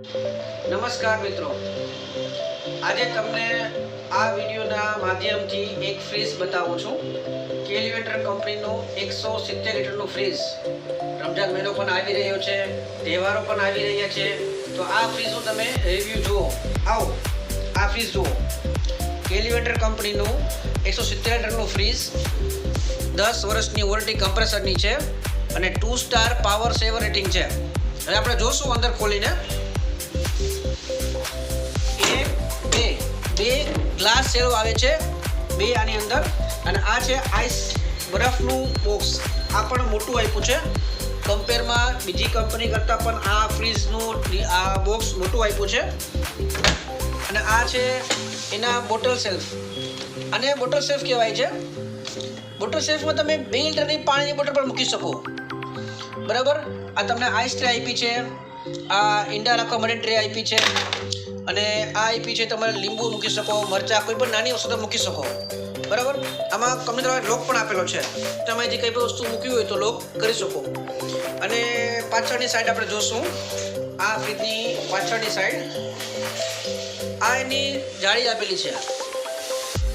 નમસ્કાર મિત્રો. આજે તમને આ વિડીયોના માધ્યમથી એક ફ્રીજ બતાવું છું. કેલ્યુએટર કંપનીનું એકસો સિત્તેર લીટરનું ફ્રીજ રમજાન મહિનો પણ આવી રહ્યો છે, તહેવારો પણ આવી રહ્યા છે. તો આ ફ્રીજનું તમે રિવ્યૂ જુઓ. આવો, આ ફ્રીજ જુઓ. કેલિવેટર કંપનીનું એકસો સિત્તેર લીટરનું ફ્રીજ દસ વર્ષની વોરંટી કમ્પ્રેસરની છે અને two star power saver rating છે. હવે આપણે જોશું અંદર ખોલીને એક બે બે ગ્લાસ સેલો આવે છે, બે આની અંદર. અને આ છે આઈસ બરફનું બોક્સ આ પણ મોટું આપ્યું છે. કમ્પેરમાં બીજી કંપની કરતાં પણ આ ફ્રીજનું આ બોક્સ મોટું આપ્યું છે. અને આ છે એના બોટલ સેલ્ફ અને બોટલ સેલ્ફ કહેવાય છે. બોટલ સેલ્ફમાં તમે બે લીટરની પાણીની બોટલ પણ મૂકી શકો. બરાબર? આ તમને આઈસ ટ્રે આપી છે. આ ઈંડા રાખવા માટે ટ્રે આપી છે. અને આ આપી છે તમારે લીંબુ મૂકી શકો, મરચાં, કોઈ પણ નાની વસ્તુ મૂકી શકો. બરાબર? આમાં કંપની દ્વારા લોક પણ આપેલો છે. તમે જે કંઈ પણ વસ્તુ મૂકી હોય તો લોક કરી શકો. અને પાછળની સાઈડ આપણે જોશું. આ ફ્રીજની પાછળની સાઈડ આ એની જાળી આપેલી છે.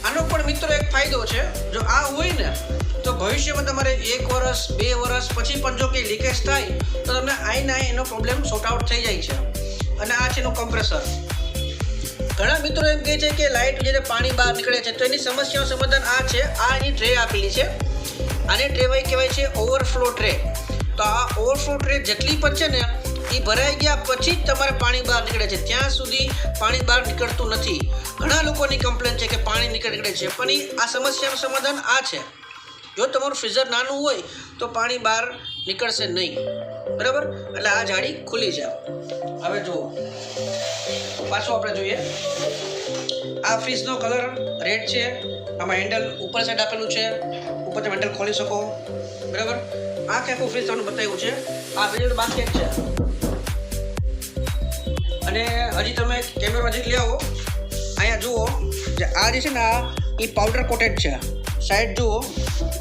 આનો પણ મિત્રો એક ફાયદો છે. જો આ હોય ને ભવિષ્યમાં તમારે એક વર્ષ, બે વર્ષ, પછી પણ જો કે લીકેજ થાય, તો તમને આઈને આઈ એનો પ્રોબ્લેમ સોર્ટ આઉટ થઈ જાય છે. અને આ છે એનું કમ્પ્રેસર ઘણા મિત્રો એમ કહે છે કે લાઇટ જ્યારે પાણી બહાર નીકળે છે. તો એની સમસ્યાનું સમાધાન આ છે. આ એની ટ્રે આપેલી છે. આને ટ્રે વાય કહેવાય છે ઓવરફ્લો ટ્રે તો આ ઓવરફ્લો ટ્રે જેટલી પણ છે ને, એ ભરાઈ ગયા પછી જ તમારે પાણી બહાર નીકળે છે. ત્યાં સુધી પાણી બહાર નીકળતું નથી. ઘણા લોકોની કમ્પ્લેન છે કે પાણી નીકળે છે. પણ આ સમસ્યાનું સમાધાન આ છે. જો તમારું ફ્રીઝર નાનું હોય તો પાણી બહાર નીકળશે નહીં. બરાબર? એટલે આ જાળી ખુલી છે હવે જુઓ. પાછું આપણે જોઈએ. આ ફ્રીજનો કલર રેડ છે. આમાં હેન્ડલ ઉપર સાઈડ આપેલું છે. ઉપર તમે હેન્ડલ ખોલી શકો. બરાબર? આ કે આખું ફ્રીજ તમને બતાવ્યું છે? આ વીડિયો બાસ્કેટ છે. અને હજી તમે કેમેરા હજી લઈ આવો. અહીંયા જુઓ. જે આ જે છે ને આ, એ પાવડર કોટેડ છે. સાઈડ જુઓ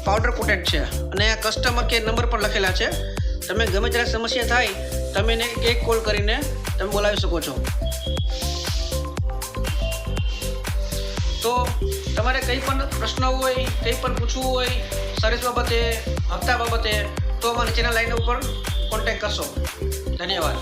પાવડર કોટેડ છે. અને આ કસ્ટમર કેર નંબર પણ લખેલા છે. તમે ગમે ત્યારે સમસ્યા થાય, તમે એને એક કોલ કરીને તમે બોલાવી શકો છો. તો તમારે કંઈ પણ પ્રશ્ન હોય, કંઈ પણ પૂછવું હોય સર્વિસ બાબતે, હપ્તા બાબતે, તો અમારી ચેનલ લાઈન ઉપર કોન્ટેક કરશો. ધન્યવાદ.